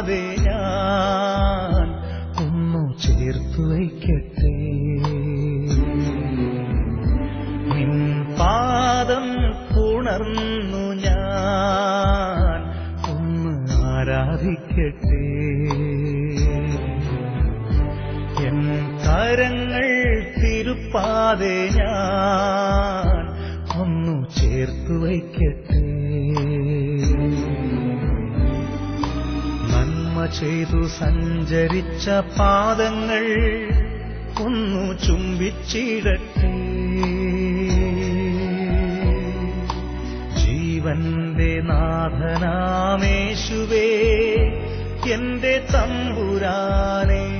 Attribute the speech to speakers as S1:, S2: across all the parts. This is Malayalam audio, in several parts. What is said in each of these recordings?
S1: തിരുപ്പാതെ ഞാൻ ഒന്നു ചേർത്തു വയ്ക്കട്ടെ. പാദം പുണർന്നു ഞാൻ ഒന്ന് ആരാധിക്കട്ടെ. എൻ കരങ്ങൾ തിരുപ്പാതെ ഞാൻ ഒന്നു ചേർത്തു വയ്ക്കട്ടെ. ചെയ്തു സഞ്ചരിച്ച പാദങ്ങൾ ഒന്നു ചുംബിച്ചിടട്ടെ. ജീവന്റെ നാഥനാമേശുവേ എന്റെ തമ്പുരാനേ.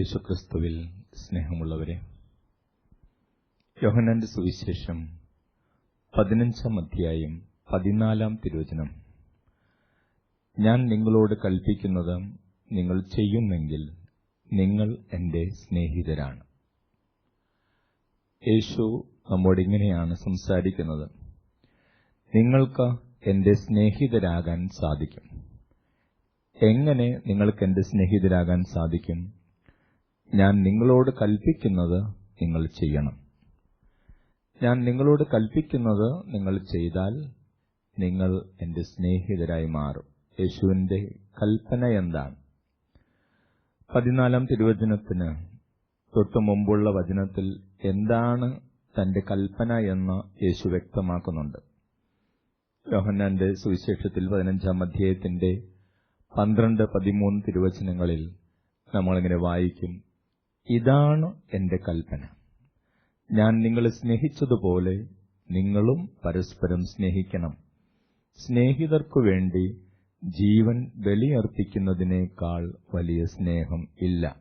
S2: യേശുക്രിസ്തുവിൽ സ്നേഹമുള്ളവരെ യോഹനന്റെ സുവിശേഷം പതിനഞ്ചാം അധ്യായം പതിനാലാം തിരുവചനം. ഞാൻ നിങ്ങളോട് കൽപ്പിക്കുന്നത് നിങ്ങൾ ചെയ്യുന്നെങ്കിൽ നിങ്ങൾ എന്റെ സ്നേഹിതരാണ്. യേശു നമ്മോട് ഇങ്ങനെയാണ് സംസാരിക്കുന്നത്. നിങ്ങൾക്ക് എന്റെ സ്നേഹിതരാകാൻ സാധിക്കും. എങ്ങനെ നിങ്ങൾക്ക് എന്റെ സ്നേഹിതരാകാൻ സാധിക്കും? ഞാൻ നിങ്ങളോട് കൽപ്പിക്കുന്നത് നിങ്ങൾ ചെയ്യണം. ഞാൻ നിങ്ങളോട് കൽപ്പിക്കുന്നത് നിങ്ങൾ ചെയ്താൽ നിങ്ങൾ എന്റെ സ്നേഹിതരായി മാറും. യേശുവിന്റെ കൽപ്പന എന്താണ്? പതിനാലാം തിരുവചനത്തിന് തൊട്ടു മുമ്പുള്ള വചനത്തിൽ എന്താണ് തന്റെ കൽപ്പന എന്ന് യേശു വ്യക്തമാക്കുന്നുണ്ട്. യോഹന്നാന്റെ സുവിശേഷത്തിൽ പതിനഞ്ചാം അധ്യായത്തിന്റെ പന്ത്രണ്ട് പതിമൂന്ന് തിരുവചനങ്ങളിൽ നമ്മളിങ്ങനെ വായിക്കും. ഇതാണ് എന്റെ കൽപ്പന. ഞാൻ നിങ്ങളെ സ്നേഹിച്ചതുപോലെ നിങ്ങളും പരസ്പരം സ്നേഹിക്കണം. സ്നേഹിതർക്കു വേണ്ടി ജീവൻ ബലിയർപ്പിക്കുന്നതിനേക്കാൾ വലിയ സ്നേഹം ഇല്ല.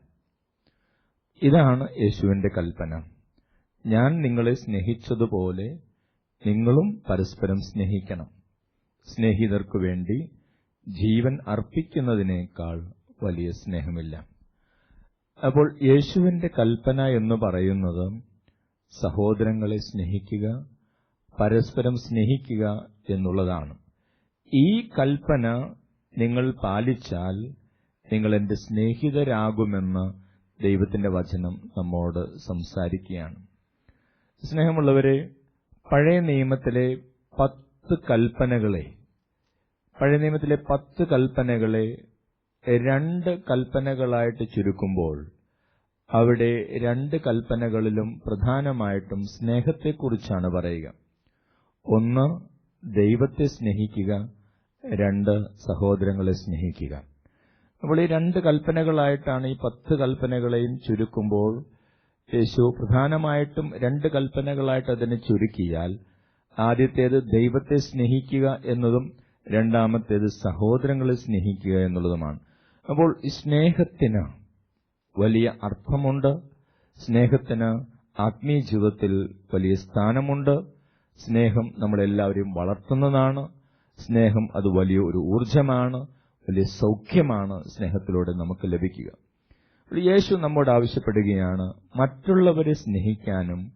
S2: ഇതാണ് യേശുവിന്റെ കൽപ്പന. ഞാൻ നിങ്ങളെ സ്നേഹിച്ചതുപോലെ നിങ്ങളും പരസ്പരം സ്നേഹിക്കണം. സ്നേഹിതർക്കു വേണ്ടി ജീവൻ അർപ്പിക്കുന്നതിനേക്കാൾ വലിയ സ്നേഹമില്ല. അപ്പോൾ യേശുവിന്റെ കൽപ്പന എന്ന് പറയുന്നത് സഹോദരങ്ങളെ സ്നേഹിക്കുക പരസ്പരം സ്നേഹിക്കുക എന്നുള്ളതാണ്. ഈ കൽപ്പന നിങ്ങൾ പാലിച്ചാൽ നിങ്ങൾ എന്റെ സ്നേഹിതരാകുമെന്ന് ദൈവത്തിന്റെ വചനം നമ്മോട് സംസാരിക്കുകയാണ്. സ്നേഹമുള്ളവരെ പഴയ നിയമത്തിലെ പത്ത് കൽപ്പനകളെ പഴയ നിയമത്തിലെ പത്ത് കൽപ്പനകളെ രണ്ട് കൽപ്പനകളായിട്ട് ചുരുക്കുമ്പോൾ അവിടെ രണ്ട് കൽപ്പനകളിലും പ്രധാനമായിട്ടും സ്നേഹത്തെക്കുറിച്ചാണ് പറയുക. ഒന്ന് ദൈവത്തെ സ്നേഹിക്കുക. രണ്ട് സഹോദരങ്ങളെ സ്നേഹിക്കുക. അപ്പോൾ ഈ രണ്ട് കൽപ്പനകളായിട്ടാണ് ഈ പത്ത് കൽപ്പനകളെയും ചുരുക്കുമ്പോൾ യേശു പ്രധാനമായിട്ടും രണ്ട് കൽപ്പനകളായിട്ട് അതിനെ ചുരുക്കിയാൽ ആദ്യത്തേത് ദൈവത്തെ സ്നേഹിക്കുക എന്നതും രണ്ടാമത്തേത് സഹോദരങ്ങളെ സ്നേഹിക്കുക എന്നുള്ളതുമാണ്. അപ്പോൾ സ്നേഹത്തിന് വലിയ അർത്ഥമുണ്ട്. സ്നേഹത്തിന് ആത്മീയ ജീവിതത്തിൽ വലിയ സ്ഥാനമുണ്ട്. സ്നേഹം നമ്മളെല്ലാവരെയും വളർത്തുന്നതാണ്. സ്നേഹം അത് വലിയ ഒരു ഊർജമാണ് വലിയ സൗഖ്യമാണ് സ്നേഹത്തിലൂടെ നമുക്ക് ലഭിക്കുക. യേശു നമ്മോട് ആവശ്യപ്പെടുകയാണ് മറ്റുള്ളവരെ സ്നേഹിക്കാനും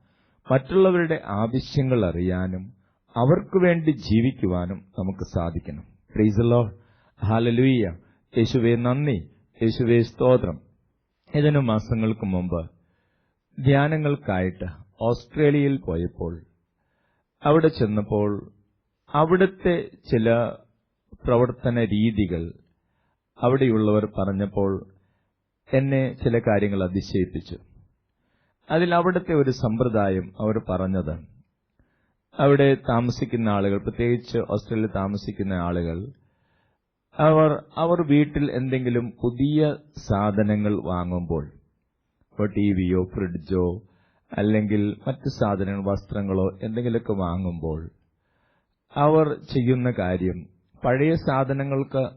S2: മറ്റുള്ളവരുടെ ആവശ്യങ്ങൾ അറിയാനും അവർക്ക് വേണ്ടി ജീവിക്കുവാനും നമുക്ക് സാധിക്കണം. പ്രീസലോ ഹാലലൂയ്യ യേശുവെ നന്ദി. യേശുവെ സ്തോത്രം. ഇതിനു മാസങ്ങൾക്ക് മുമ്പ് ധ്യാനങ്ങൾക്കായിട്ട് ഓസ്ട്രേലിയയിൽ പോയപ്പോൾ അവിടെ ചെന്നപ്പോൾ അവിടുത്തെ ചില പ്രവർത്തന രീതികൾ അവിടെയുള്ളവർ പറഞ്ഞപ്പോൾ എന്നെ ചില കാര്യങ്ങൾ അതിശയിപ്പിച്ചു. അതിൽ അവിടുത്തെ ഒരു സമ്പ്രദായം അവർ പറഞ്ഞത് അവിടെ താമസിക്കുന്ന ആളുകൾ പ്രത്യേകിച്ച് ഓസ്ട്രേലിയ താമസിക്കുന്ന ആളുകൾ അവർ അവർ വീട്ടിൽ എന്തെങ്കിലും പുതിയ സാധനങ്ങൾ വാങ്ങുമ്പോൾ ഇപ്പോൾ ടി വിയോ ഫ്രിഡ്ജോ അല്ലെങ്കിൽ മറ്റ് സാധനങ്ങൾ വസ്ത്രങ്ങളോ എന്തെങ്കിലുമൊക്കെ വാങ്ങുമ്പോൾ അവർ ചെയ്യുന്ന കാര്യം പഴയ സാധനങ്ങൾക്ക്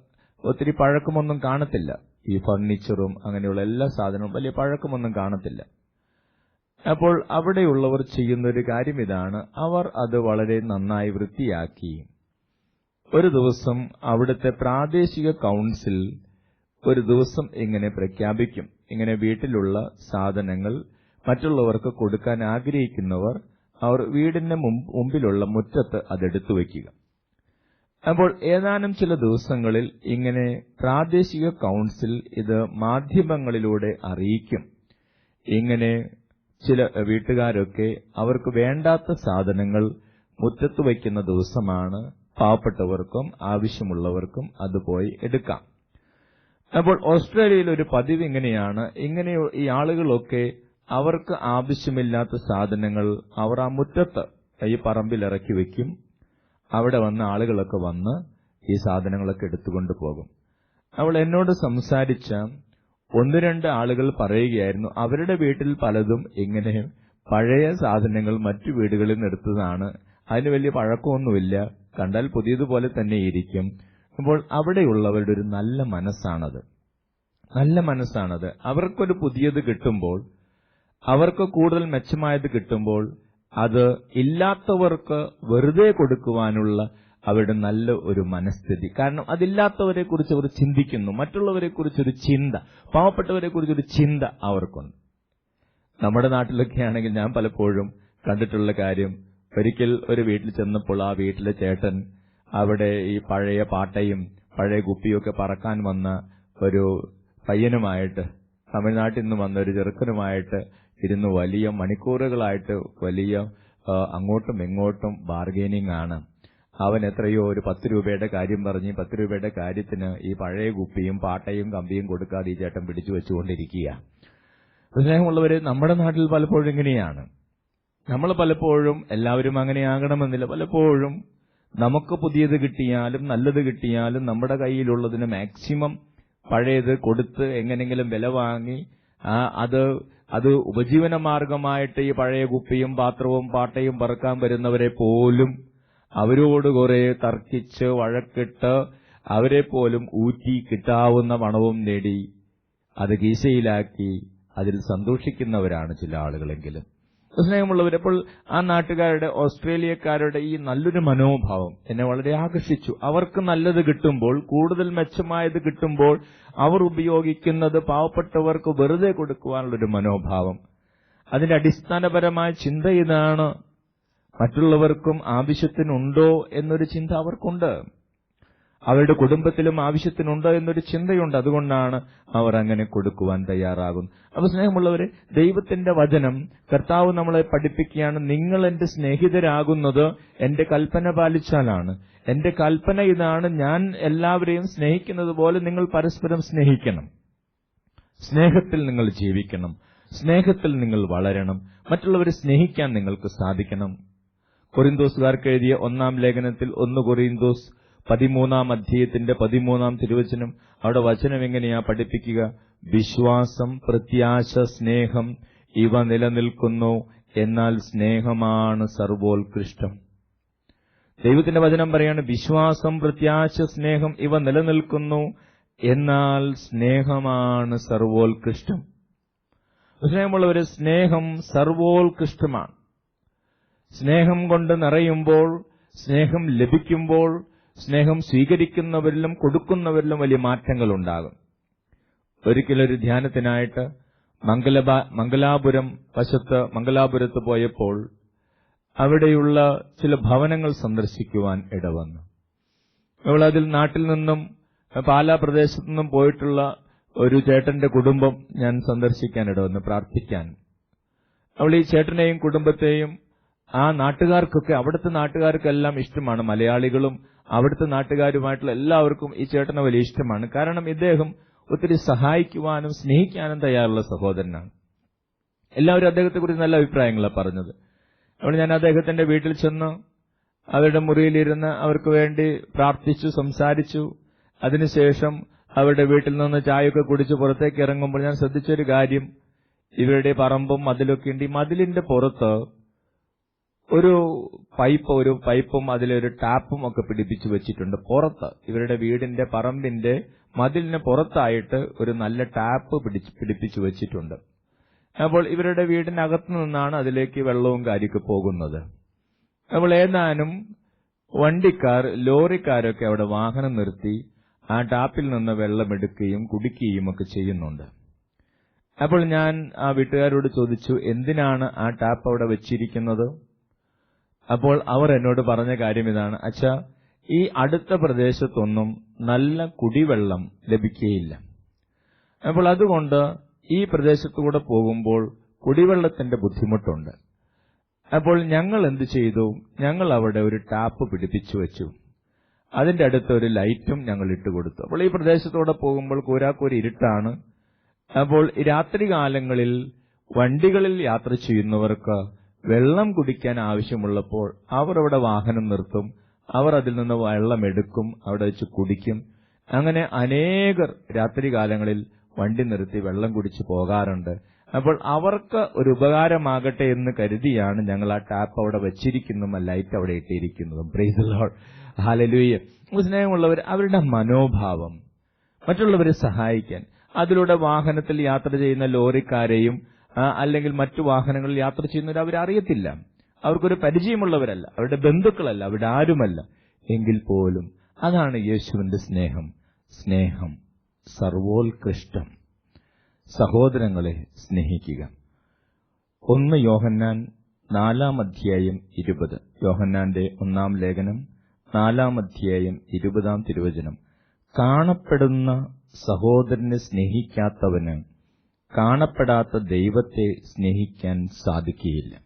S2: ഒത്തിരി പഴക്കമൊന്നും കാണത്തില്ല. ഈ ഫർണിച്ചറും അങ്ങനെയുള്ള എല്ലാ സാധനവും വലിയ പഴക്കമൊന്നും കാണത്തില്ല. അപ്പോൾ അവിടെയുള്ളവർ ചെയ്യുന്ന ഒരു കാര്യം ഇതാണ്. അവർ അത് വളരെ നന്നായി വൃത്തിയാക്കി ഒരു ദിവസം അവിടുത്തെ പ്രാദേശിക കൗൺസിൽ ഒരു ദിവസം ഇങ്ങനെ പ്രഖ്യാപിക്കും. ഇങ്ങനെ വീട്ടിലുള്ള സാധനങ്ങൾ മറ്റുള്ളവർക്ക് കൊടുക്കാൻ ആഗ്രഹിക്കുന്നവർ അവർ മുമ്പ് മുമ്പിലുള്ള മുറ്റത്ത് അതെടുത്തു വയ്ക്കുക. അപ്പോൾ ഏതാനും ചില ദിവസങ്ങളിൽ ഇങ്ങനെ പ്രാദേശിക കൗൺസിൽ ഇത് മാധ്യമങ്ങളിലൂടെ അറിയിക്കും. ഇങ്ങനെ ചില വീട്ടുകാരൊക്കെ അവർക്ക് വേണ്ടാത്ത സാധനങ്ങൾ മുറ്റത്ത് വയ്ക്കുന്ന ദിവസമാണ് പാവപ്പെട്ടവർക്കും ആവശ്യമുള്ളവർക്കും അത് പോയി എടുക്കാം. അപ്പോൾ ഓസ്ട്രേലിയയിൽ ഒരു പതിവ് ഇങ്ങനെയാണ്. ഇങ്ങനെ ഈ ആളുകളൊക്കെ അവർക്ക് ആവശ്യമില്ലാത്ത സാധനങ്ങൾ അവർ ആ മുറ്റത്ത് ഈ പറമ്പിൽ ഇറക്കി വെക്കും. അവിടെ വന്ന ആളുകളൊക്കെ വന്ന് ഈ സാധനങ്ങളൊക്കെ എടുത്തുകൊണ്ട് പോകും. അവൾ എന്നോട് സംസാരിച്ച ഒന്ന് രണ്ട് ആളുകൾ പറയുകയായിരുന്നു അവരുടെ വീട്ടിൽ പലതും ഇങ്ങനെ പഴയ സാധനങ്ങൾ മറ്റു വീടുകളിൽ നിന്ന് എടുത്തതാണ്. അതിന് വലിയ പഴക്കമൊന്നുമില്ല. കണ്ടാൽ പുതിയതുപോലെ തന്നെ ഇരിക്കും. അപ്പോൾ അവിടെയുള്ളവരുടെ ഒരു നല്ല മനസ്സാണത്. നല്ല മനസ്സാണത്. അവർക്കൊരു പുതിയത് കിട്ടുമ്പോൾ അവർക്ക് കൂടുതൽ മെച്ചമായത് കിട്ടുമ്പോൾ അത് ഇല്ലാത്തവർക്ക് വെറുതെ കൊടുക്കുവാനുള്ള അവരുടെ നല്ല ഒരു മനസ്ഥിതി. കാരണം അതില്ലാത്തവരെ കുറിച്ച് അവർ ചിന്തിക്കുന്നു. മറ്റുള്ളവരെ കുറിച്ചൊരു ചിന്ത പാവപ്പെട്ടവരെ കുറിച്ചൊരു ചിന്ത അവർക്കുണ്ട്. നമ്മുടെ നാട്ടിലൊക്കെ ആണെങ്കിൽ ഞാൻ പലപ്പോഴും കണ്ടിട്ടുള്ള കാര്യം ഒരിക്കൽ ഒരു വീട്ടിൽ ചെന്നപ്പോൾ ആ വീട്ടിലെ ചേട്ടൻ അവിടെ ഈ പഴയ പാട്ടയും പഴയ കുപ്പിയൊക്കെ പറക്കാൻ വന്ന ഒരു പയ്യനുമായിട്ട് തമിഴ്നാട്ടിൽ നിന്ന് വന്ന ഒരു ചെറുക്കനുമായിട്ട് ഇരുന്ന് വലിയ മണിക്കൂറുകളായിട്ട് വലിയ അങ്ങോട്ടും ഇങ്ങോട്ടും ബാർഗെയിനിങ് ആണ്. അവൻ എത്രയോ ഒരു പത്ത് രൂപയുടെ കാര്യം പറഞ്ഞ് പത്ത് രൂപയുടെ കാര്യത്തിന് ഈ പഴയ കുപ്പിയും പാട്ടയും കമ്പിയും കൊടുക്കാതെ ഈ ചേട്ടൻ പിടിച്ചു വെച്ചുകൊണ്ടിരിക്കുക സ്നേഹമുള്ളവര് നമ്മുടെ നാട്ടിൽ പലപ്പോഴും ഇങ്ങനെയാണ്. നമ്മൾ പലപ്പോഴും എല്ലാവരും അങ്ങനെ അങ്ങനെയാകണമെന്നില്ല. പലപ്പോഴും നമുക്ക് പുതിയത് കിട്ടിയാലും നല്ലത് കിട്ടിയാലും നമ്മുടെ കയ്യിലുള്ളതിന് മാക്സിമം പഴയത് കൊടുത്ത് എങ്ങനെങ്കിലും വില വാങ്ങി അത് അത് ഉപജീവന മാർഗമായിട്ട് ഈ പഴയ കുപ്പിയും പാത്രവും പാട്ടയും പറക്കാൻ വരുന്നവരെ പോലും അവരോട് കുറെ തർക്കിച്ച് വഴക്കിട്ട് അവരെ പോലും ഊറ്റി കിട്ടാവുന്ന പണവും നേടി അത് കീശയിലാക്കി അതിൽ സന്തോഷിക്കുന്നവരാണ് ചില ആളുകളെങ്കിലും. സ്നേഹമുള്ളവർ അപ്പോൾ ആ നാട്ടുകാരുടെ ഓസ്ട്രേലിയക്കാരുടെ ഈ നല്ലൊരു മനോഭാവം എന്നെ വളരെ ആകർഷിച്ചു. അവർക്ക് നല്ലത് കിട്ടുമ്പോൾ കൂടുതൽ മെച്ചമായത് കിട്ടുമ്പോൾ അവർ ഉപയോഗിക്കുന്നത് പാവപ്പെട്ടവർക്ക് വെറുതെ കൊടുക്കുവാനുള്ളൊരു മനോഭാവം. അതിന്റെ അടിസ്ഥാനപരമായ ചിന്ത ഇതാണ്. മറ്റുള്ളവർക്കും ആവശ്യത്തിനുണ്ടോ എന്നൊരു ചിന്ത അവർക്കുണ്ട്. അവരുടെ കുടുംബത്തിലും ആവശ്യത്തിനുണ്ട് എന്നൊരു ചിന്തയുണ്ട്. അതുകൊണ്ടാണ് അവർ അങ്ങനെ കൊടുക്കുവാൻ തയ്യാറാകും അപ്പൊ സ്നേഹമുള്ളവരെ ദൈവത്തിന്റെ വചനം കർത്താവ് നമ്മളെ പഠിപ്പിക്കുകയാണ്. നിങ്ങൾ എന്റെ സ്നേഹിതരാകുന്നത് എന്റെ കൽപ്പന പാലിച്ചാലാണ്. എന്റെ കൽപ്പന ഇതാണ്. ഞാൻ എല്ലാവരെയും സ്നേഹിക്കുന്നത് പോലെ നിങ്ങൾ പരസ്പരം സ്നേഹിക്കണം. സ്നേഹത്തിൽ നിങ്ങൾ ജീവിക്കണം. സ്നേഹത്തിൽ നിങ്ങൾ വളരണം. മറ്റുള്ളവരെ സ്നേഹിക്കാൻ നിങ്ങൾക്ക് സാധിക്കണം. കൊറിന്തോസുകാർക്ക് എഴുതിയ ഒന്നാം ലേഖനത്തിൽ ഒന്ന് കൊറിന്തോസ് പതിമൂന്നാം അധ്യായത്തിന്റെ പതിമൂന്നാം തിരുവചനം. അവിടെ വചനം എങ്ങനെയാ പഠിപ്പിക്കുക? വിശ്വാസം പ്രത്യാശ സ്നേഹം ഇവ നിലനിൽക്കുന്നു. എന്നാൽ സ്നേഹമാണ് സർവോത്കൃഷ്ടം. ദൈവത്തിന്റെ വചനം പറയാണ് വിശ്വാസം പ്രത്യാശ സ്നേഹം ഇവ നിലനിൽക്കുന്നു. എന്നാൽ സ്നേഹമാണ് സർവോത്കൃഷ്ടം. സ്നേഹമുള്ളവരെ സ്നേഹം സർവോത്കൃഷ്ടമാണ്. സ്നേഹം കൊണ്ട് നിറയുമ്പോൾ സ്നേഹം ലഭിക്കുമ്പോൾ സ്നേഹം സ്വീകരിക്കുന്നവരിലും കൊടുക്കുന്നവരിലും വലിയ മാറ്റങ്ങൾ ഉണ്ടാകും ഒരിക്കലൊരു ധ്യാനത്തിനായിട്ട് മംഗലബ മംഗലാപുരം വശത്ത് മംഗലാപുരത്ത് പോയപ്പോൾ അവിടെയുള്ള ചില ഭവനങ്ങൾ സന്ദർശിക്കുവാൻ ഇടവന്നു. അവൾ അതിൽ നാട്ടിൽ നിന്നും പാലാ പ്രദേശത്തു നിന്നും പോയിട്ടുള്ള ഒരു ചേട്ടന്റെ കുടുംബം ഞാൻ സന്ദർശിക്കാൻ ഇടവന്നു പ്രാർത്ഥിക്കാൻ. അവൾ ഈ ചേട്ടനെയും കുടുംബത്തെയും ആ നാട്ടുകാർക്കൊക്കെ അവിടുത്തെ നാട്ടുകാർക്കെല്ലാം ഇഷ്ടമാണ്. മലയാളികളും അവിടുത്തെ നാട്ടുകാരുമായിട്ടുള്ള എല്ലാവർക്കും ഈ ചേട്ടനെ വലിയ ഇഷ്ടമാണ്. കാരണം ഇദ്ദേഹം ഒത്തിരി സഹായിക്കുവാനും സ്നേഹിക്കാനും തയ്യാറുള്ള സഹോദരനാണ്. എല്ലാവരും അദ്ദേഹത്തെ കുറിച്ച് നല്ല അഭിപ്രായങ്ങളാണ് പറഞ്ഞത്. അതുകൊണ്ട് ഞാൻ അദ്ദേഹത്തിന്റെ വീട്ടിൽ ചെന്ന് അവരുടെ മുറിയിലിരുന്ന് അവർക്ക് വേണ്ടി പ്രാർത്ഥിച്ചു സംസാരിച്ചു. അതിനുശേഷം അവരുടെ വീട്ടിൽ നിന്ന് ചായയൊക്കെ കുടിച്ച് പുറത്തേക്ക് ഇറങ്ങുമ്പോൾ ഞാൻ ശ്രദ്ധിച്ചൊരു കാര്യം. ഇവരുടെ പറമ്പും മതിലൊക്കെ ഉണ്ട്. ഈ മതിലിന്റെ പുറത്ത് ഒരു പൈപ്പ് ഒരു പൈപ്പും അതിലൊരു ടാപ്പും ഒക്കെ പിടിപ്പിച്ചു വെച്ചിട്ടുണ്ട്. പുറത്ത് ഇവരുടെ വീടിന്റെ പറമ്പിന്റെ മതിലിന് പുറത്തായിട്ട് ഒരു നല്ല ടാപ്പ് പിടിച്ച് പിടിപ്പിച്ചു വെച്ചിട്ടുണ്ട്. അപ്പോൾ ഇവരുടെ വീടിനകത്തു നിന്നാണ് അതിലേക്ക് വെള്ളവും കാര്യമൊക്കെ പോകുന്നത്. അപ്പോൾ ഏതാനും വണ്ടിക്കാർ ലോറിക്കാരൊക്കെ അവിടെ വാഹനം നിർത്തി ആ ടാപ്പിൽ നിന്ന് വെള്ളമെടുക്കുകയും കുടിക്കുകയും ഒക്കെ ചെയ്യുന്നുണ്ട്. അപ്പോൾ ഞാൻ ആ വീട്ടുകാരോട് ചോദിച്ചു എന്തിനാണ് ആ ടാപ്പ് അവിടെ വെച്ചിരിക്കുന്നത്? അപ്പോൾ അവർ എന്നോട് പറഞ്ഞ കാര്യം ഇതാണ്. അച്ഛാ ഈ അടുത്ത പ്രദേശത്തൊന്നും നല്ല കുടിവെള്ളം ലഭിക്കുകയില്ല അപ്പോൾ അതുകൊണ്ട് ഈ പ്രദേശത്തുകൂടെ പോകുമ്പോൾ കുടിവെള്ളത്തിന്റെ ബുദ്ധിമുട്ടുണ്ട്. അപ്പോൾ ഞങ്ങൾ എന്ത് ചെയ്തു? ഞങ്ങൾ അവിടെ ഒരു ടാപ്പ് പിടിപ്പിച്ചു വെച്ചു. അതിന്റെ അടുത്ത് ഒരു ലൈറ്റും ഞങ്ങൾ ഇട്ട് കൊടുത്തു. അപ്പോൾ ഈ പ്രദേശത്തൂടെ പോകുമ്പോൾ കൂരാക്കൂരി ഇരുട്ടാണ്. അപ്പോൾ രാത്രി കാലങ്ങളിൽ വണ്ടികളിൽ യാത്ര ചെയ്യുന്നവർക്ക് വെള്ളം കുടിക്കാൻ ആവശ്യമുള്ളപ്പോൾ അവർ അവിടെ വാഹനം നിർത്തും. അവർ അതിൽ നിന്ന് വെള്ളം എടുക്കും അവിടെ വെച്ച് കുടിക്കും. അങ്ങനെ അനേകർ രാത്രി കാലങ്ങളിൽ വണ്ടി നിർത്തി വെള്ളം കുടിച്ച് പോകാറുണ്ട്. അപ്പോൾ അവർക്ക് ഒരു ഉപകാരമാകട്ടെ എന്ന് കരുതിയാണ് ഞങ്ങൾ ആ ടാപ്പ് അവിടെ വെച്ചിരിക്കുന്നതും ആ ലൈറ്റ് അവിടെ ഇട്ടിരിക്കുന്നതും. പ്രൈസ് ലോഡ് ഹാലലൂയ സ്നേഹമുള്ളവർ അവരുടെ മനോഭാവം മറ്റുള്ളവരെ സഹായിക്കാൻ അതിലൂടെ വാഹനത്തിൽ യാത്ര ചെയ്യുന്ന ലോറിക്കാരെയും അല്ലെങ്കിൽ മറ്റു വാഹനങ്ങളിൽ യാത്ര ചെയ്യുന്നവർ അവരറിയത്തില്ല. അവർക്കൊരു പരിചയമുള്ളവരല്ല. അവരുടെ ബന്ധുക്കളല്ല. അവരുടെ ആരുമല്ല. എങ്കിൽ പോലും അതാണ് യേശുവിന്റെ സ്നേഹം. സ്നേഹം സർവോത്കൃഷ്ടം. സഹോദരങ്ങളെ സ്നേഹിക്കുക. ഒന്ന് യോഹന്നാൻ നാലാം അധ്യായം ഇരുപത്. യോഹന്നാന്റെ ഒന്നാം ലേഖനം നാലാം അധ്യായം ഇരുപതാം തിരുവചനം. കാണപ്പെടുന്ന സഹോദരനെ സ്നേഹിക്കാത്തവന് കാണപ്പെടാത്ത ദൈവത്തെ സ്നേഹിക്കാൻ സാധിക്കുകയില്ല.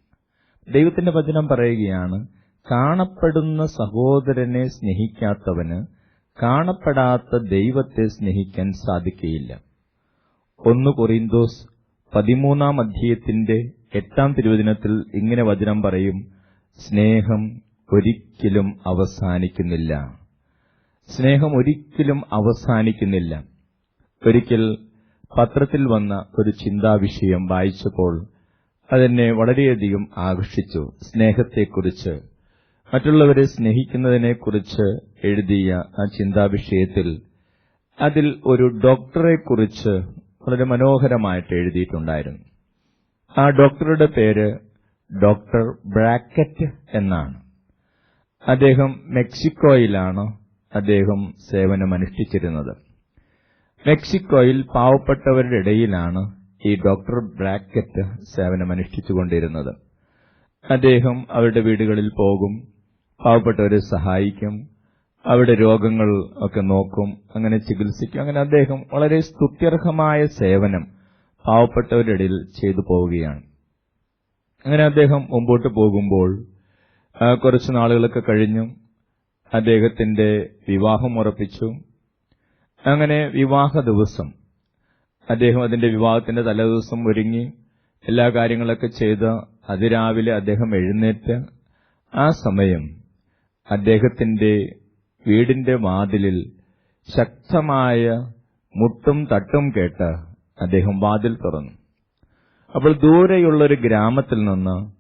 S2: ദൈവത്തിന്റെ വചനം പറയുകയാണ് കാണപ്പെടുന്ന സഹോദരനെ സ്നേഹിക്കാത്തവന് കാണപ്പെടാത്ത ദൈവത്തെ സ്നേഹിക്കാൻ സാധിക്കുകയില്ല. ഒന്ന് കൊറിന്തോസ് പതിമൂന്നാം അധ്യായത്തിന്റെ എട്ടാം തിരുവചനത്തിൽ ഇങ്ങനെ വചനം പറയും സ്നേഹം ഒരിക്കലും അവസാനിക്കുന്നില്ല. സ്നേഹം ഒരിക്കലും അവസാനിക്കുന്നില്ല. ഒരിക്കൽ പത്രത്തിൽ വന്ന ഒരു ചിന്താവിഷയം വായിച്ചപ്പോൾ അതെന്നെ വളരെയധികം ആകർഷിച്ചു. സ്നേഹത്തെക്കുറിച്ച്. മറ്റുള്ളവരെ സ്നേഹിക്കുന്നതിനെക്കുറിച്ച് എഴുതിയ ആ ചിന്താവിഷയത്തിൽ അതിൽ ഒരു ഡോക്ടറെക്കുറിച്ച് വളരെ മനോഹരമായിട്ട് എഴുതിയിട്ടുണ്ടായിരുന്നു. ആ ഡോക്ടറുടെ പേര് ഡോക്ടർ ബ്രാക്കറ്റ് എന്നാണ്. അദ്ദേഹം മെക്സിക്കോയിലാണ് അദ്ദേഹം സേവനമനുഷ്ഠിച്ചിരുന്നത്. മെക്സിക്കോയിൽ പാവപ്പെട്ടവരുടെ ഇടയിലാണ് ഈ ഡോക്ടർ ബ്രാക്കറ്റ് സേവനമനുഷ്ഠിച്ചുകൊണ്ടിരുന്നത്. അദ്ദേഹം അവരുടെ വീടുകളിൽ പോകും പാവപ്പെട്ടവരെ സഹായിക്കും അവരുടെ രോഗങ്ങൾ ഒക്കെ നോക്കും അങ്ങനെ ചികിത്സിക്കും. അങ്ങനെ അദ്ദേഹം വളരെ സ്തുത്യർഹമായ സേവനം പാവപ്പെട്ടവരുടെ ഇടയിൽ ചെയ്തു പോവുകയാണ്. അങ്ങനെ അദ്ദേഹം മുമ്പോട്ട് പോകുമ്പോൾ കുറച്ച് നാളുകളൊക്കെ കഴിഞ്ഞു അദ്ദേഹത്തിന്റെ വിവാഹം ഉറപ്പിച്ചു. അങ്ങനെ വിവാഹ ദിവസം. അദ്ദേഹം അതിന്റെ വിവാഹത്തിന്റെ തലേദിവസം ഒരുങ്ങി എല്ലാ കാര്യങ്ങളൊക്കെ ചെയ്ത് അതിരാവിലെ അദ്ദേഹം എഴുന്നേറ്റ് ആ സമയം അദ്ദേഹത്തിന്റെ വീടിന്റെ വാതിലിൽ ശക്തമായ മുട്ടും തട്ടും കേട്ട് അദ്ദേഹം വാതിൽ തുറന്നു. അപ്പോൾ ദൂരെയുള്ള ഒരു ഗ്രാമത്തിൽ നിന്ന്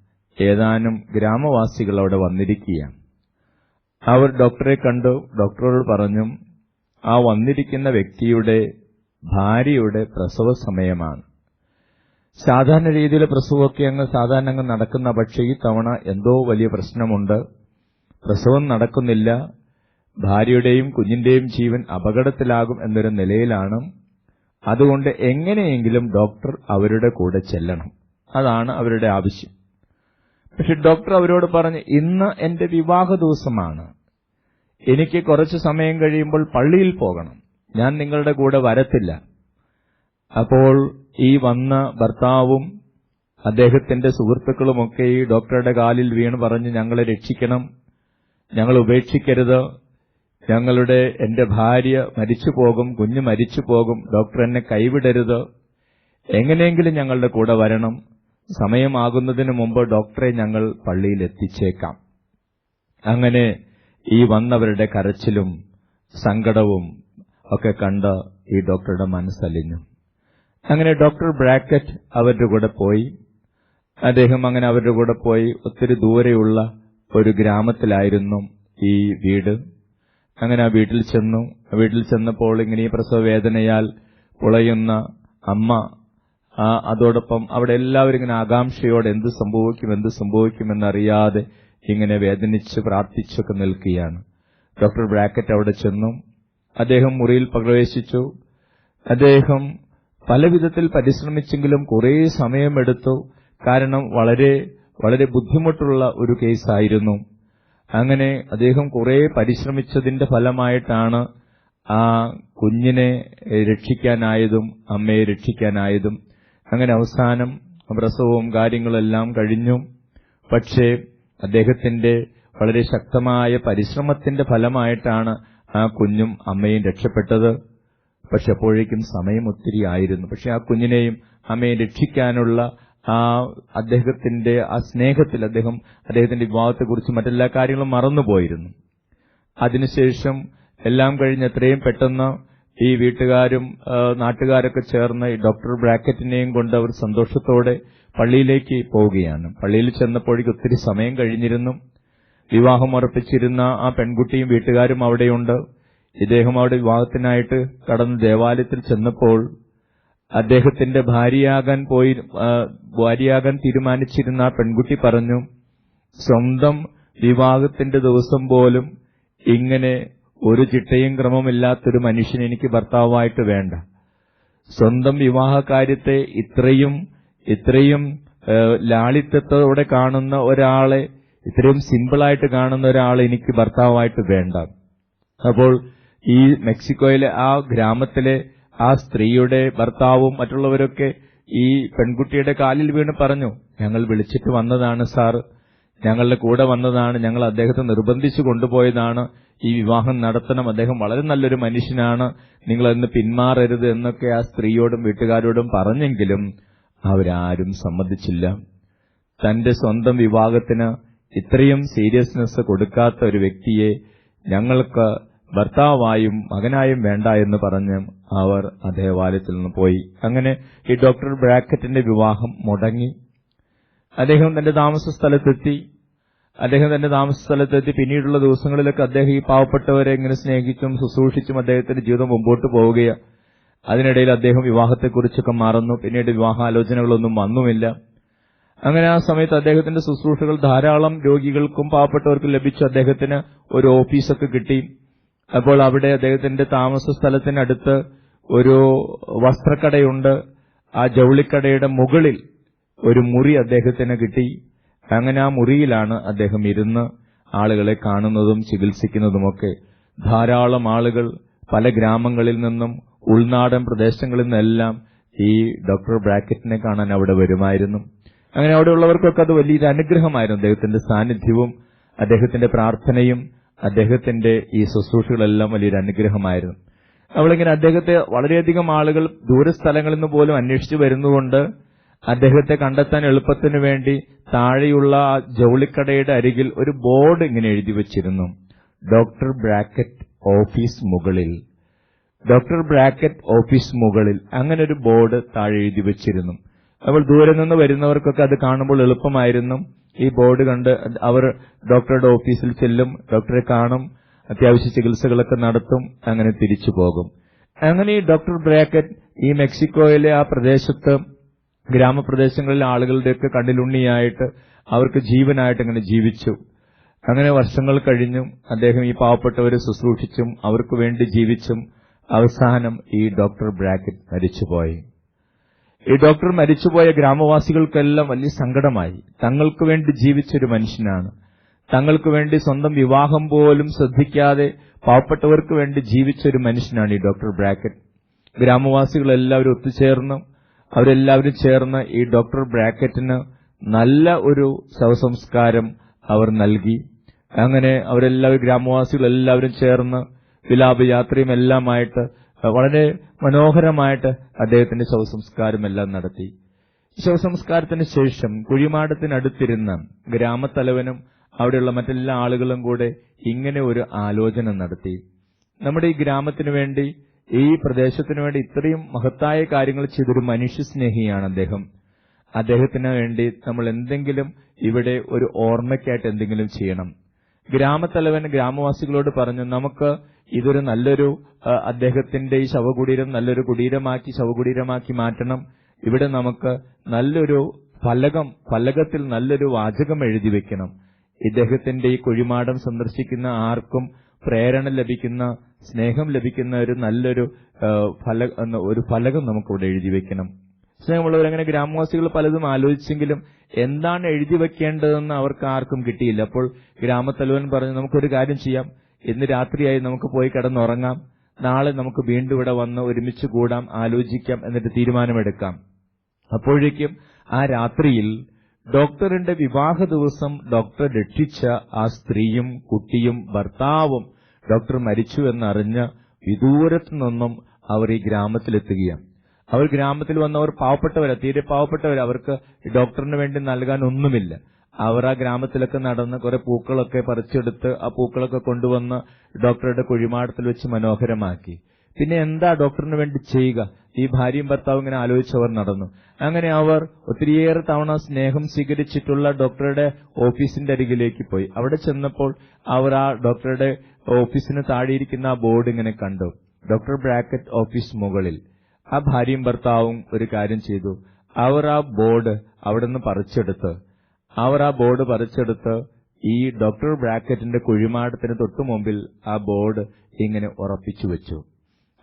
S2: ഏതാനും ഗ്രാമവാസികൾ അവിടെ വന്നിരിക്കുകയാണ്. അവർ ഡോക്ടറെ കണ്ടു. ഡോക്ടറോട് പറഞ്ഞു ആ വന്നിരിക്കുന്ന വ്യക്തിയുടെ ഭാര്യയുടെ പ്രസവ സമയമാണ് സാധാരണ രീതിയിൽ പ്രസവമൊക്കെ അങ്ങ് സാധാരണ അങ്ങ് നടക്കുന്ന പക്ഷേ ഈ തവണ എന്തോ വലിയ പ്രശ്നമുണ്ട്. പ്രസവം നടക്കുന്നില്ല. ഭാര്യയുടെയും കുഞ്ഞിന്റെയും ജീവൻ അപകടത്തിലാകും എന്നൊരു നിലയിലാണ്. അതുകൊണ്ട് എങ്ങനെയെങ്കിലും ഡോക്ടർ അവരുടെ കൂടെ ചെല്ലണം. അതാണ് അവരുടെ ആവശ്യം. പക്ഷെ ഡോക്ടർ അവരോട് പറഞ്ഞ് ഇന്ന് എന്റെ വിവാഹ ദിവസമാണ്. എനിക്ക് കുറച്ച് സമയം കഴിയുമ്പോൾ പള്ളിയിൽ പോകണം. ഞാൻ നിങ്ങളുടെ കൂടെ വരത്തില്ല. അപ്പോൾ ഈ വന്ന ഭർത്താവും അദ്ദേഹത്തിന്റെ സുഹൃത്തുക്കളുമൊക്കെ ഈ ഡോക്ടറുടെ കാലിൽ വീണ് പറഞ്ഞ് ഞങ്ങളെ രക്ഷിക്കണം. ഞങ്ങൾ ഉപേക്ഷിക്കരുത്. ഞങ്ങളുടെ എന്റെ ഭാര്യ മരിച്ചു പോകും കുഞ്ഞ് മരിച്ചു പോകും. ഡോക്ടർ എന്നെ കൈവിടരുത്. എങ്ങനെയെങ്കിലും ഞങ്ങളുടെ കൂടെ വരണം. സമയമാകുന്നതിന് മുമ്പ് ഡോക്ടറെ ഞങ്ങൾ പള്ളിയിൽ എത്തിച്ചേക്കാം അങ്ങനെ ഈ വന്നവരുടെ കരച്ചിലും സങ്കടവും ഒക്കെ കണ്ട് ഈ ഡോക്ടറുടെ മനസ്സലിഞ്ഞു. അങ്ങനെ ഡോക്ടർ ബ്രാക്കറ്റ് അവരുടെ കൂടെ പോയി. അദ്ദേഹം അങ്ങനെ അവരുടെ കൂടെ പോയി. ഒത്തിരി ദൂരെയുള്ള ഒരു ഗ്രാമത്തിലായിരുന്നു ഈ വീട്. അങ്ങനെ ആ വീട്ടിൽ ചെന്നു. വീട്ടിൽ ചെന്നപ്പോൾ ഇങ്ങനെ ഈ പ്രസവ വേദനയാൽ പുളയുന്ന അമ്മ അതോടൊപ്പം അവിടെ എല്ലാവരും ഇങ്ങനെ ആകാംക്ഷയോടെ എന്ത് സംഭവിക്കും എന്ത് സംഭവിക്കുമെന്നറിയാതെ ഇങ്ങനെ വേദനിച്ച് പ്രാർത്ഥിച്ചൊക്കെ നിൽക്കുകയാണ്. ഡോക്ടർ ബ്രാക്കറ്റ് അവിടെ ചെന്നു. അദ്ദേഹം മുറിയിൽ പ്രവേശിച്ചു. അദ്ദേഹം പല വിധത്തിൽ പരിശ്രമിച്ചെങ്കിലും കുറേ സമയമെടുത്തു. കാരണം വളരെ വളരെ ബുദ്ധിമുട്ടുള്ള ഒരു കേസായിരുന്നു. അങ്ങനെ അദ്ദേഹം കുറെ പരിശ്രമിച്ചതിന്റെ ഫലമായിട്ടാണ് ആ കുഞ്ഞിനെ രക്ഷിക്കാനായതും അമ്മയെ രക്ഷിക്കാനായതും. അങ്ങനെ അവസാനം പ്രസവവും കാര്യങ്ങളെല്ലാം കഴിഞ്ഞു. പക്ഷേ അദ്ദേഹത്തിന്റെ വളരെ ശക്തമായ പരിശ്രമത്തിന്റെ ഫലമായിട്ടാണ് ആ കുഞ്ഞും അമ്മയും രക്ഷപ്പെട്ടത്. പക്ഷെ അപ്പോഴേക്കും സമയം ഒത്തിരി ആയിരുന്നു. പക്ഷെ ആ കുഞ്ഞിനെയും അമ്മയെ രക്ഷിക്കാനുള്ള ആ അദ്ദേഹത്തിന്റെ ആ സ്നേഹത്തിൽ അദ്ദേഹം അദ്ദേഹത്തിന്റെ വിവാഹത്തെക്കുറിച്ച് മറ്റെല്ലാ കാര്യങ്ങളും മറന്നുപോയിരുന്നു. അതിനുശേഷം എല്ലാം കഴിഞ്ഞ് എത്രയും പെട്ടെന്ന് ഈ വീട്ടുകാരും നാട്ടുകാരൊക്കെ ചേർന്ന് ഈ ഡോക്ടർ ബ്രാക്കറ്റിനെയും കൊണ്ട് അവർ സന്തോഷത്തോടെ പള്ളിയിലേക്ക് പോവുകയാണ്. പള്ളിയിൽ ചെന്നപ്പോഴേക്ക് ഒത്തിരി സമയം കഴിഞ്ഞിരുന്നു. വിവാഹം ഉറപ്പിച്ചിരുന്ന ആ പെൺകുട്ടിയും വീട്ടുകാരും അവിടെയുണ്ട്. ഇദ്ദേഹം അവിടെ വിവാഹത്തിനായിട്ട് കടന്ന് ദേവാലയത്തിൽ ചെന്നപ്പോൾ അദ്ദേഹത്തിന്റെ ഭാര്യയാകാൻ പോയി ഭാര്യയാകാൻ തീരുമാനിച്ചിരുന്ന ആ പെൺകുട്ടി പറഞ്ഞു സ്വന്തം വിവാഹത്തിന്റെ ദിവസം പോലും ഇങ്ങനെ ഒരു ചിട്ടയും ക്രമമില്ലാത്തൊരു മനുഷ്യൻ എനിക്ക് ഭർത്താവായിട്ട് വേണ്ട. സ്വന്തം വിവാഹകാര്യത്തെ ഇത്രയും ഇത്രയും ലാളിത്യത്തോടെ കാണുന്ന ഒരാളെ ഇത്രയും സിമ്പിളായിട്ട് കാണുന്ന ഒരാളെ എനിക്ക് ഭർത്താവായിട്ട് വേണ്ട. അപ്പോൾ ഈ മെക്സിക്കോയിലെ ആ ഗ്രാമത്തിലെ ആ സ്ത്രീയുടെ ഭർത്താവും മറ്റുള്ളവരൊക്കെ ഈ പെൺകുട്ടിയുടെ കാലിൽ വീണ് പറഞ്ഞു ഞങ്ങൾ വിളിച്ചിട്ട് വന്നതാണ് സാർ. ഞങ്ങളുടെ കൂടെ വന്നതാണ് ഞങ്ങൾ അദ്ദേഹത്തെ നിർബന്ധിച്ചു കൊണ്ടുപോയതാണ് ഈ വിവാഹം നടത്തണം അദ്ദേഹം വളരെ നല്ലൊരു മനുഷ്യനാണ് നിങ്ങളെന്ന് പിന്മാറരുത് എന്നൊക്കെ ആ സ്ത്രീയോടും വീട്ടുകാരോടും പറഞ്ഞെങ്കിലും അവരാരും സമ്മതിച്ചില്ല. തന്റെ സ്വന്തം വിവാഹത്തിന് ഇത്രയും സീരിയസ്നെസ് കൊടുക്കാത്ത ഒരു വ്യക്തിയെ ഞങ്ങൾക്ക് ഭർത്താവായും മകനായും വേണ്ട എന്ന് പറഞ്ഞ് അവർ ആ ദേവാലയത്തിൽ നിന്ന് പോയി. അങ്ങനെ ഈ ഡോക്ടർ ബ്രാക്കറ്റിന്റെ വിവാഹം മുടങ്ങി. അദ്ദേഹം തന്റെ താമസ സ്ഥലത്തെത്തി അദ്ദേഹം തന്റെ താമസ സ്ഥലത്തെത്തി പിന്നീടുള്ള ദിവസങ്ങളിലൊക്കെ അദ്ദേഹം ഈ പാവപ്പെട്ടവരെ എങ്ങനെ സ്നേഹിച്ചും ശുശ്രൂഷിച്ചും അദ്ദേഹത്തിന്റെ ജീവിതം മുമ്പോട്ട് പോവുകയാണ് അതിനിടയിൽ അദ്ദേഹം വിവാഹത്തെക്കുറിച്ചൊക്കെ മറന്നു. പിന്നീട് വിവാഹാലോചനകളൊന്നും വന്നുമില്ല. അങ്ങനെ ആ സമയത്ത് അദ്ദേഹത്തിന്റെ ശുശ്രൂഷകൾ ധാരാളം രോഗികൾക്കും പാവപ്പെട്ടവർക്കും ലഭിച്ചു. അദ്ദേഹത്തിന് ഒരു ഓഫീസൊക്കെ കിട്ടി. അപ്പോൾ അവിടെ അദ്ദേഹത്തിന്റെ താമസ സ്ഥലത്തിനടുത്ത് ഒരു വസ്ത്രക്കടയുണ്ട്. ആ ജൗളിക്കടയുടെ മുകളിൽ ഒരു മുറി അദ്ദേഹത്തിന് കിട്ടി. അങ്ങനെ ആ മുറിയിലാണ് അദ്ദേഹം ഇരുന്ന് ആളുകളെ കാണുന്നതും ചികിത്സിക്കുന്നതുമൊക്കെ. ധാരാളം ആളുകൾ പല ഗ്രാമങ്ങളിൽ നിന്നും ഉൾനാടൻ പ്രദേശങ്ങളിൽ നിന്നെല്ലാം ഈ ഡോക്ടർ ബ്രാക്കറ്റിനെ കാണാൻ അവിടെ വരുമായിരുന്നു. അങ്ങനെ അവിടെയുള്ളവർക്കൊക്കെ അത് വലിയൊരു അനുഗ്രഹമായിരുന്നു. അദ്ദേഹത്തിന്റെ സാന്നിധ്യവും അദ്ദേഹത്തിന്റെ പ്രാർത്ഥനയും അദ്ദേഹത്തിന്റെ ഈ ശുശ്രൂഷകളെല്ലാം വലിയൊരു അനുഗ്രഹമായിരുന്നു. അവളിങ്ങനെ അദ്ദേഹത്തെ വളരെയധികം ആളുകൾ ദൂരസ്ഥലങ്ങളിൽ നിന്ന് പോലും അന്വേഷിച്ചു വരുന്നുകൊണ്ട് അദ്ദേഹത്തെ കണ്ടെത്താൻ എളുപ്പത്തിനു വേണ്ടി താഴെയുള്ള ആ ജൗളിക്കടയുടെ അരികിൽ ഒരു ബോർഡ് ഇങ്ങനെ എഴുതി വച്ചിരുന്നു. ഡോക്ടർ ബ്രാക്കറ്റ് ഓഫീസ് മുകളിൽ. ഡോക്ടർ ബ്രാക്കറ്റ് ഓഫീസ് മുകളിൽ അങ്ങനെ ഒരു ബോർഡ് താഴെ എഴുതി വച്ചിരുന്നു. അപ്പോൾ ദൂരെ നിന്ന് വരുന്നവർക്കൊക്കെ അത് കാണുമ്പോൾ എളുപ്പമായിരുന്നു. ഈ ബോർഡ് കണ്ട് അവർ ഡോക്ടറുടെ ഓഫീസിൽ ചെല്ലും ഡോക്ടറെ കാണും അത്യാവശ്യ ചികിത്സകളൊക്കെ നടത്തും അങ്ങനെ തിരിച്ചു പോകും. അങ്ങനെ ഈ ഡോക്ടർ ബ്രാക്കറ്റ് ഈ മെക്സിക്കോയിലെ ആ പ്രദേശത്ത് ഗ്രാമപ്രദേശങ്ങളിലെ ആളുകളുടെയൊക്കെ കണ്ണിലുണ്ണിയായിട്ട് അവർക്ക് ജീവനായിട്ട് അങ്ങനെ ജീവിച്ചു. അങ്ങനെ വർഷങ്ങൾ കഴിഞ്ഞും അദ്ദേഹം ഈ പാവപ്പെട്ടവരെ ശുശ്രൂഷിച്ചും അവർക്ക് വേണ്ടി ജീവിച്ചും അവസാനം ഈ ഡോക്ടർ ബ്രാക്കറ്റ് മരിച്ചുപോയി. ഈ ഡോക്ടർ മരിച്ചുപോയ ഗ്രാമവാസികൾക്കെല്ലാം വലിയ സങ്കടമായി. തങ്ങൾക്ക് വേണ്ടി ജീവിച്ചൊരു മനുഷ്യനാണ്. തങ്ങൾക്ക് വേണ്ടി സ്വന്തം വിവാഹം പോലും ശ്രദ്ധിക്കാതെ പാവപ്പെട്ടവർക്ക് വേണ്ടി ജീവിച്ചൊരു മനുഷ്യനാണ് ഈ ഡോക്ടർ ബ്രാക്കറ്റ്. ഗ്രാമവാസികളെല്ലാവരും ഒത്തുചേർന്ന് അവരെല്ലാവരും ചേർന്ന് ഈ ഡോക്ടർ ബ്രാക്കറ്റിന് നല്ല ഒരു ശവസംസ്കാരം അവർ നൽകി. അങ്ങനെ അവരെല്ലാവരും ഗ്രാമവാസികൾ എല്ലാവരും ചേർന്ന് വിലാപയാത്രയും എല്ലാമായിട്ട് വളരെ മനോഹരമായിട്ട് അദ്ദേഹത്തിന്റെ ശവസംസ്കാരം എല്ലാം നടത്തി. ശവസംസ്കാരത്തിന് ശേഷം കുഴിമാടത്തിനടുത്തിരുന്ന ഗ്രാമത്തലവനും അവിടെയുള്ള മറ്റെല്ലാ ആളുകളും കൂടെ ഇങ്ങനെ ഒരു ആലോചന നടത്തി. നമ്മുടെ ഈ ഗ്രാമത്തിനു വേണ്ടി ഈ പ്രദേശത്തിന് വേണ്ടി ഇത്രയും മഹത്തായ കാര്യങ്ങൾ ചെയ്തൊരു മനുഷ്യ സ്നേഹിയാണ് അദ്ദേഹം. അദ്ദേഹത്തിന് വേണ്ടി നമ്മൾ എന്തെങ്കിലും ഇവിടെ ഒരു ഓർമ്മയ്ക്കായിട്ട് എന്തെങ്കിലും ചെയ്യണം. ഗ്രാമത്തലവൻ ഗ്രാമവാസികളോട് പറഞ്ഞു നമുക്ക് ഇതൊരു നല്ലൊരു അദ്ദേഹത്തിന്റെ ഈ ശവകുടീരം നല്ലൊരു കുടീരമാക്കി ശവകുടീരമാക്കി മാറ്റണം. ഇവിടെ നമുക്ക് നല്ലൊരു ഫലകം ഫലകത്തിൽ നല്ലൊരു വാചകം എഴുതി വെക്കണം. ഇദ്ദേഹത്തിന്റെ ഈ കുഴിമാടം സന്ദർശിക്കുന്ന ആർക്കും പ്രേരണ ലഭിക്കുന്ന സ്നേഹം ലഭിക്കുന്ന ഒരു നല്ലൊരു ഫല ഒരു ഫലകം നമുക്കിവിടെ എഴുതി വെക്കണം. സ്നേഹമുള്ളവർ അങ്ങനെ ഗ്രാമവാസികൾ പലതും ആലോചിച്ചെങ്കിലും എന്താണ് എഴുതി വെക്കേണ്ടതെന്ന് അവർക്ക് ആർക്കും കിട്ടിയില്ല. അപ്പോൾ ഗ്രാമത്തലവൻ പറഞ്ഞു നമുക്കൊരു കാര്യം ചെയ്യാം. ഇന്ന് രാത്രിയായി നമുക്ക് പോയി കിടന്നുറങ്ങാം. നാളെ നമുക്ക് വീണ്ടും ഇവിടെ വന്ന് ഒരുമിച്ച് കൂടാം ആലോചിക്കാം എന്നിട്ട് തീരുമാനമെടുക്കാം. അപ്പോഴേക്കും ആ രാത്രിയിൽ ഡോക്ടറിന്റെ വിവാഹ ദിവസം ഡോക്ടർ രക്ഷിച്ച ആ സ്ത്രീയും കുട്ടിയും ഭർത്താവും ഡോക്ടർ മരിച്ചു എന്നറിഞ്ഞ് വിദൂരത്തു നിന്നും അവർ ഈ ഗ്രാമത്തിലെത്തുകയാണ്. അവർ ഗ്രാമത്തിൽ വന്നവർ പാവപ്പെട്ടവരാ. തീരെ പാവപ്പെട്ടവർ അവർക്ക് ഡോക്ടറിന് വേണ്ടി നൽകാൻ ഒന്നുമില്ല. അവർ ആ ഗ്രാമത്തിലൊക്കെ നടന്ന് കുറെ പൂക്കളൊക്കെ പറിച്ചെടുത്ത് ആ പൂക്കളൊക്കെ കൊണ്ടുവന്ന് ഡോക്ടറുടെ കുഴിമാടത്തിൽ വെച്ച് മനോഹരമാക്കി. പിന്നെ എന്താ ഡോക്ടറിന് വേണ്ടി ചെയ്യുക? ഈ ഭാര്യയും ഭർത്താവും ഇങ്ങനെ ആലോചിച്ചവർ നടന്നു. അങ്ങനെ അവർ ഒത്തിരിയേറെ തവണ സ്നേഹം സ്വീകരിച്ചിട്ടുള്ള ഡോക്ടറുടെ ഓഫീസിന്റെ അരികിലേക്ക് പോയി. അവിടെ ചെന്നപ്പോൾ അവർ ആ ഡോക്ടറുടെ ഓഫീസിന് താഴെയിരിക്കുന്ന ബോർഡ് ഇങ്ങനെ കണ്ടു. ഡോക്ടർ ബ്രാക്കറ്റ് ഓഫീസ് മുകളിൽ. ആ ഭാര്യയും ഭർത്താവും ഒരു കാര്യം ചെയ്തു. അവർ ആ ബോർഡ് അവിടെ നിന്ന് പറിച്ചെടുത്ത്. അവർ ആ ബോർഡ് പറിച്ചെടുത്ത് ഈ ഡോക്ടർ ബ്രാക്കറ്റിന്റെ കുഴിമാടത്തിന് തൊട്ടു മുമ്പിൽ ആ ബോർഡ് ഇങ്ങനെ ഉറപ്പിച്ചു വെച്ചു.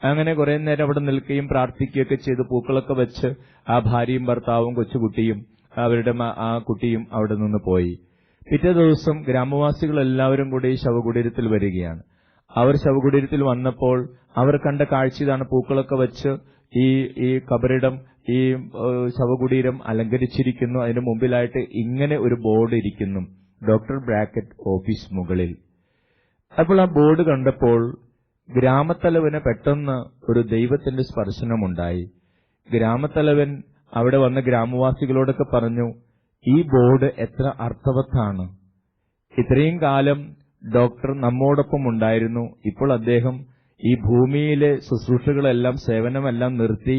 S2: അങ്ങനെ കുറെ നേരം അവിടെ നിൽക്കുകയും പ്രാർത്ഥിക്കുകയൊക്കെ ചെയ്ത്. പൂക്കളൊക്കെ വെച്ച് ആ ഭാര്യയും ഭർത്താവും കൊച്ചുകുട്ടിയും അവരുടെ ആ കുട്ടിയും അവിടെ നിന്ന് പോയി. പിറ്റേ ദിവസം ഗ്രാമവാസികൾ എല്ലാവരും കൂടി ശവകുടീരത്തിൽ വരികയാണ്. അവർ ശവകുടീരത്തിൽ വന്നപ്പോൾ അവർ കണ്ട കാഴ്ച ഇതാണ് പൂക്കളൊക്കെ വെച്ച് ഈ ഈ കബറിടം ഈ ശവകുടീരം അലങ്കരിച്ചിരിക്കുന്നു. അതിന് മുമ്പിലായിട്ട് ഇങ്ങനെ ഒരു ബോർഡ് ഇരിക്കുന്നു. ഡോക്ടർ ബ്രാക്കറ്റ് ഓഫീസ് മുകളിൽ. അപ്പോൾ ആ ബോർഡ് കണ്ടപ്പോൾ ഗ്രാമത്തലവന് പെട്ടെന്ന് ഒരു ദൈവത്തിന്റെ സ്പർശനമുണ്ടായി. ഗ്രാമത്തലവൻ അവിടെ വന്ന ഗ്രാമവാസികളോടൊക്കെ പറഞ്ഞു ഈ ബോർഡ് എത്ര അർത്ഥവത്താണ്? ഇത്രയും കാലം ഡോക്ടർ നമ്മോടൊപ്പം ഉണ്ടായിരുന്നു. ഇപ്പോൾ അദ്ദേഹം ഈ ഭൂമിയിലെ ശുശ്രൂഷകളെല്ലാം സേവനമെല്ലാം നിർത്തി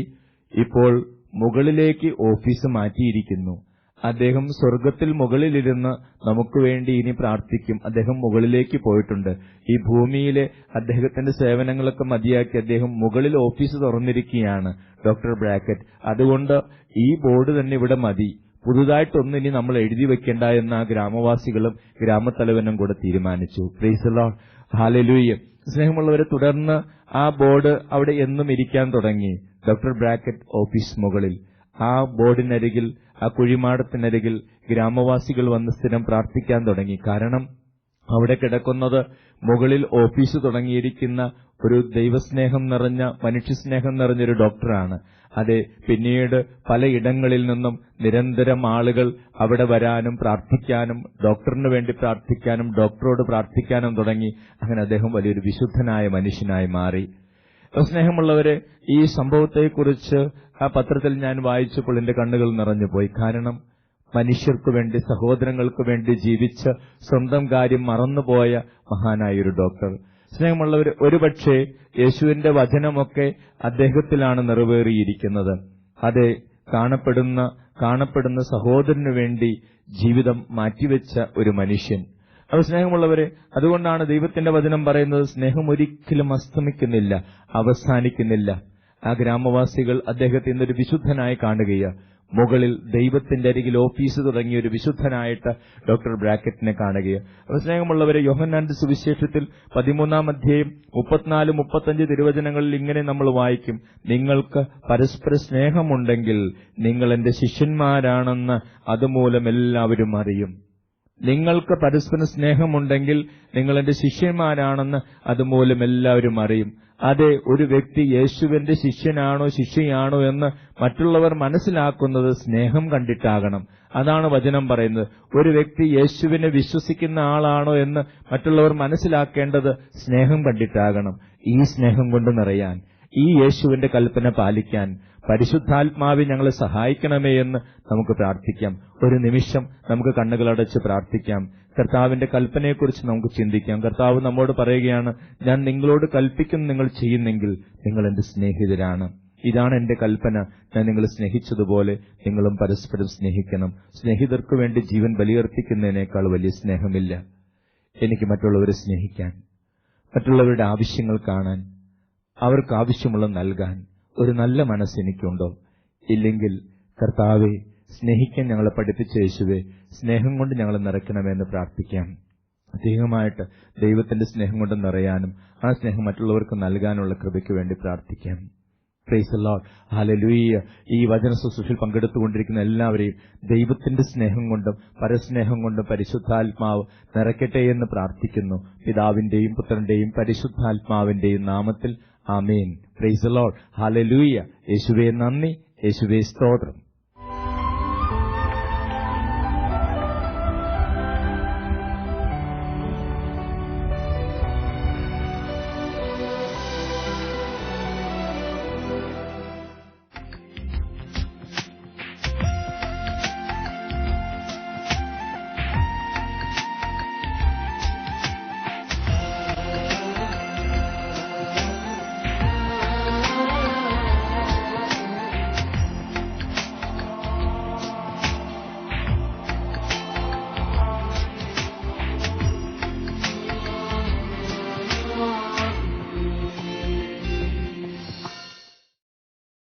S2: ഇപ്പോൾ മുകളിലേക്ക് ഓഫീസ് മാറ്റിയിരിക്കുന്നു. അദ്ദേഹം സ്വർഗത്തിൽ മുകളിലിരുന്ന് നമുക്ക് വേണ്ടി ഇനി പ്രാർത്ഥിക്കും. അദ്ദേഹം മുകളിലേക്ക് പോയിട്ടുണ്ട്. ഈ ഭൂമിയിലെ അദ്ദേഹത്തിന്റെ സേവനങ്ങളൊക്കെ മതിയാക്കി അദ്ദേഹം മുകളിൽ ഓഫീസ് തുറന്നിരിക്കുകയാണ് ഡോക്ടർ ബ്രാക്കറ്റ്. അതുകൊണ്ട് ഈ ബോർഡ് തന്നെ ഇവിടെ മതി. പുതുതായിട്ടൊന്നും ഇനി നമ്മൾ എഴുതി വെക്കേണ്ട എന്ന് ആ ഗ്രാമവാസികളും ഗ്രാമത്തലവനും കൂടെ തീരുമാനിച്ചു. പ്രീസലോ ഹാലലൂയ സ്നേഹമുള്ളവരെ തുടർന്ന് ആ ബോർഡ് അവിടെ എന്നും ഇരിക്കാൻ തുടങ്ങി. ഡോക്ടർ ബ്രാക്കറ്റ് ഓഫീസ് മുകളിൽ. ആ ബോർഡിനരികിൽ ആ കുഴിമാടത്തിനരികിൽ ഗ്രാമവാസികൾ വന്ന് സ്ഥിരം പ്രാർത്ഥിക്കാൻ തുടങ്ങി. കാരണം അവിടെ കിടക്കുന്നത് മുകളിൽ ഓഫീസ് തുടങ്ങിയിരിക്കുന്ന ഒരു ദൈവസ്നേഹം നിറഞ്ഞ മനുഷ്യസ്നേഹം നിറഞ്ഞൊരു ഡോക്ടറാണ്. അതെ പിന്നീട് പലയിടങ്ങളിൽ നിന്നും നിരന്തരം ആളുകൾ അവിടെ വരാനും പ്രാർത്ഥിക്കാനും ഡോക്ടറിന് വേണ്ടി പ്രാർത്ഥിക്കാനും ഡോക്ടറോട് പ്രാർത്ഥിക്കാനും തുടങ്ങി. അങ്ങനെ അദ്ദേഹം വലിയൊരു വിശുദ്ധനായ മനുഷ്യനായി മാറി. സ്നേഹമുള്ളവരെ ഈ സംഭവത്തെക്കുറിച്ച് ആ പത്രത്തിൽ ഞാൻ വായിച്ചപ്പോൾ എന്റെ കണ്ണുകൾ നിറഞ്ഞുപോയി. കാരണം മനുഷ്യർക്കു വേണ്ടി സഹോദരങ്ങൾക്ക് വേണ്ടി ജീവിച്ച് സ്വന്തം കാര്യം മറന്നുപോയ മഹാനായൊരു ഡോക്ടർ. സ്നേഹമുള്ളവർ ഒരുപക്ഷെ യേശുവിന്റെ വചനമൊക്കെ അദ്ദേഹത്തിലാണ് നിറവേറിയിരിക്കുന്നത്. അതെ കാണപ്പെടുന്ന കാണപ്പെടുന്ന സഹോദരനു വേണ്ടി ജീവിതം മാറ്റിവെച്ച ഒരു മനുഷ്യൻ. അത് സ്നേഹമുള്ളവരെ അതുകൊണ്ടാണ് ദൈവത്തിന്റെ വചനം പറയുന്നത് സ്നേഹം ഒരിക്കലും അസ്തമിക്കുന്നില്ല അവസാനിക്കുന്നില്ല. ആ ഗ്രാമവാസികൾ അദ്ദേഹത്തെ ഇന്നൊരു വിശുദ്ധനായി കാണുകയാണ് മുകളിൽ ദൈവത്തിന്റെ അരികിൽ ഓഫീസ് തുടങ്ങിയ ഒരു വിശുദ്ധനായിട്ട് ഡോക്ടർ ബ്രാക്കറ്റിനെ കാണുകയാണ് അപ്പോൾ സ്നേഹമുള്ളവരെ യോഹന്നാന്റെ സുവിശേഷത്തിൽ പതിമൂന്നാം അധ്യായം മുപ്പത്തിനാല് മുപ്പത്തഞ്ച് തിരുവചനങ്ങളിൽ ഇങ്ങനെ നമ്മൾ വായിക്കും നിങ്ങൾക്ക് പരസ്പര സ്നേഹമുണ്ടെങ്കിൽ നിങ്ങൾ എന്റെ ശിഷ്യന്മാരാണെന്ന് അതുമൂലം എല്ലാവരും അറിയും. നിങ്ങൾക്ക് പരസ്പര സ്നേഹമുണ്ടെങ്കിൽ നിങ്ങൾ എന്റെ ശിഷ്യന്മാരാണെന്ന് അതുമൂലം എല്ലാവരും അറിയും. അതെ ഒരു വ്യക്തി യേശുവിന്റെ ശിഷ്യനാണോ ശിഷ്യയാണോ എന്ന് മറ്റുള്ളവർ മനസ്സിലാക്കുന്നത് സ്നേഹം കണ്ടിട്ടാകണം. അതാണ് വചനം പറയുന്നത്. ഒരു വ്യക്തി യേശുവിനെ വിശ്വസിക്കുന്ന ആളാണോ എന്ന് മറ്റുള്ളവർ മനസ്സിലാക്കേണ്ടത് സ്നേഹം കണ്ടിട്ടാകണം. ഈ സ്നേഹം കൊണ്ട് നിറയാൻ ഈ യേശുവിന്റെ കൽപ്പന പാലിക്കാൻ പരിശുദ്ധാത്മാവി ഞങ്ങളെ സഹായിക്കണമേ എന്ന് നമുക്ക് പ്രാർത്ഥിക്കാം. ഒരു നിമിഷം നമുക്ക് കണ്ണുകളടച്ച് പ്രാർത്ഥിക്കാം. കർത്താവിന്റെ കൽപ്പനയെക്കുറിച്ച് നമുക്ക് ചിന്തിക്കാം. കർത്താവ് നമ്മോട് പറയുകയാണ് ഞാൻ നിങ്ങളോട് കൽപ്പിക്കുന്നു നിങ്ങൾ ചെയ്യുന്നെങ്കിൽ നിങ്ങൾ എന്റെ സ്നേഹിതരാണ്. ഇതാണ് എന്റെ കൽപ്പന. ഞാൻ നിങ്ങളെ സ്നേഹിച്ചതുപോലെ നിങ്ങളും പരസ്പരം സ്നേഹിക്കണം. സ്നേഹിതർക്ക് വേണ്ടി ജീവൻ ബലിയർപ്പിക്കുന്നതിനേക്കാൾ വലിയ സ്നേഹമില്ല. എനിക്ക് മറ്റുള്ളവരെ സ്നേഹിക്കാൻ മറ്റുള്ളവരുടെ ആവശ്യങ്ങൾ കാണാൻ അവർക്ക് ആവശ്യമുള്ള നൽകാൻ ഒരു നല്ല മനസ്സ് എനിക്കുണ്ടോ? ഇല്ലെങ്കിൽ കർത്താവെ സ്നേഹിക്കാൻ ഞങ്ങളെ പഠിപ്പിച്ച യേശുവെ സ്നേഹം കൊണ്ട് ഞങ്ങളെ നിറയ്ക്കണമെന്ന് പ്രാർത്ഥിക്കാം. അധികമായിട്ട് ദൈവത്തിന്റെ സ്നേഹം കൊണ്ട് നിറയാനും ആ സ്നേഹം മറ്റുള്ളവർക്ക് നൽകാനുള്ള കൃപയ്ക്ക് വേണ്ടി പ്രാർത്ഥിക്കാം. പ്രൈസ് ലോഡ് ഹാലലൂയ ഈ വചന ശുശ്രൂഷയിൽ പങ്കെടുത്തുകൊണ്ടിരിക്കുന്ന എല്ലാവരെയും ദൈവത്തിന്റെ സ്നേഹം കൊണ്ടും പരസ്നേഹം കൊണ്ടും പരിശുദ്ധാത്മാവ് നിറയ്ക്കട്ടെ എന്ന് പ്രാർത്ഥിക്കുന്നു. പിതാവിന്റെയും പുത്രന്റെയും പരിശുദ്ധാത്മാവിന്റെയും നാമത്തിൽ ആമേൻ. പ്രൈസ് ലോഡ് ഹാലലൂയ്യ യേശുവെ നന്ദി. യേശുവേ സ്തോത്രം.